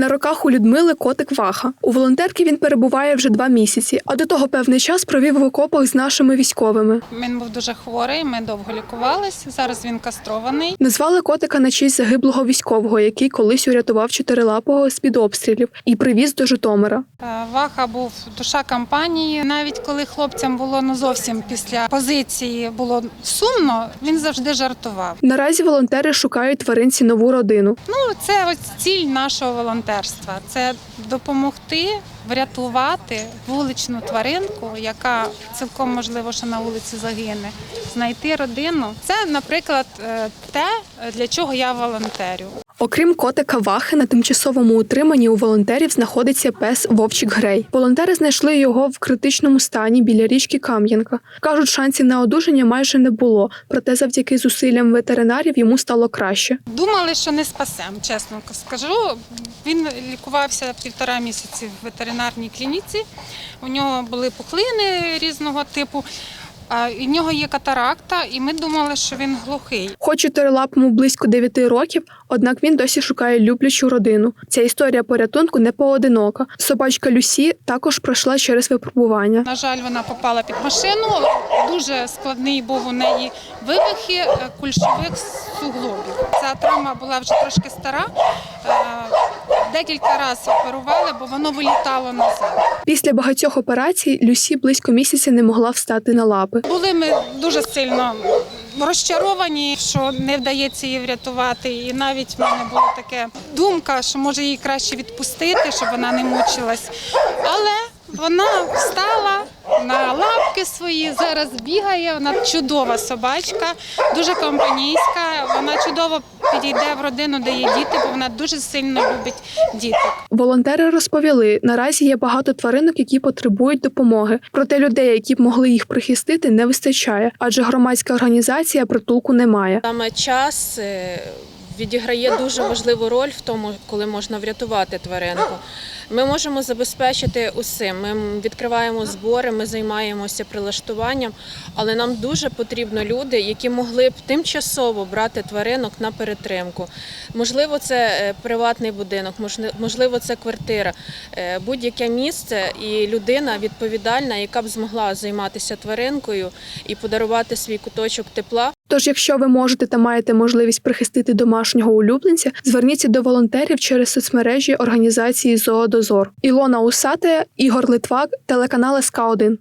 На руках у Людмили котик Ваха. У волонтерки він перебуває вже два місяці, а до того певний час провів в окопах з нашими військовими. Він був дуже хворий, ми довго лікувалися. Зараз він кастрований. Назвали котика на честь загиблого військового, який колись урятував чотирилапого з під обстрілів і привіз до Житомира. Е, Ваха був душа компанії. Навіть коли хлопцям було ну зовсім після позиції було сумно, він завжди жартував. Наразі волонтери шукають тваринці нову родину. Ну це ось ціль нашого волонтерства. Це допомогти врятувати вуличну тваринку, яка цілком можливо, що на вулиці загине, знайти родину. Це, наприклад, е, те, для чого я волонтерю. Окрім котика Вахи, на тимчасовому утриманні у волонтерів знаходиться пес Вовчик Грей. Волонтери знайшли його в критичному стані біля річки Кам'янка. Кажуть, шансів на одужання майже не було, проте завдяки зусиллям ветеринарів йому стало краще. Думали, що не спасем, чесно скажу. Він лікувався півтора місяці в ветеринарній клініці. У нього були пухлини різного типу. І в нього є катаракта, і ми думали, що він глухий. Хоч чотирилапому близько 9 років, однак він досі шукає люблячу родину. Ця історія порятунку не поодинока. Собачка Люсі також пройшла через випробування. На жаль, вона попала під машину. Дуже складний був у неї вивихи е, кульшових суглобів. Ця травма була вже трошки стара. Декілька разів оперували, бо воно вилітало назад. Після багатьох операцій Люсі близько місяця не могла встати на лапи. Були ми дуже сильно розчаровані, що не вдається її врятувати. І навіть в мене була така думка, що може її краще відпустити, щоб вона не мучилась. Але вона встала на лапки свої, зараз бігає. Вона чудова собачка, дуже компанійська. Вона чудово підійде в родину, де є діти, бо вона дуже сильно любить діток. Волонтери розповіли, наразі є багато тваринок, які потребують допомоги. Проте людей, які б могли їх прихистити, не вистачає, адже громадська організація притулку немає. Саме час е, відіграє дуже важливу роль в тому, коли можна врятувати тваринку. Ми можемо забезпечити усім. Ми відкриваємо збори, ми займаємося прилаштуванням, але нам дуже потрібно люди, які могли б тимчасово брати тваринок на перетримку. Можливо, це е, приватний будинок, можливо, це квартира, е, будь-яке місце і людина відповідальна, яка б змогла займатися тваринкою і подарувати свій куточок тепла. Тож, якщо ви можете та маєте можливість прихистити домашнього улюбленця, зверніться до волонтерів через соцмережі організації Зоодозор. Ілона Усатая, Ігор Литвак, телеканал СК 1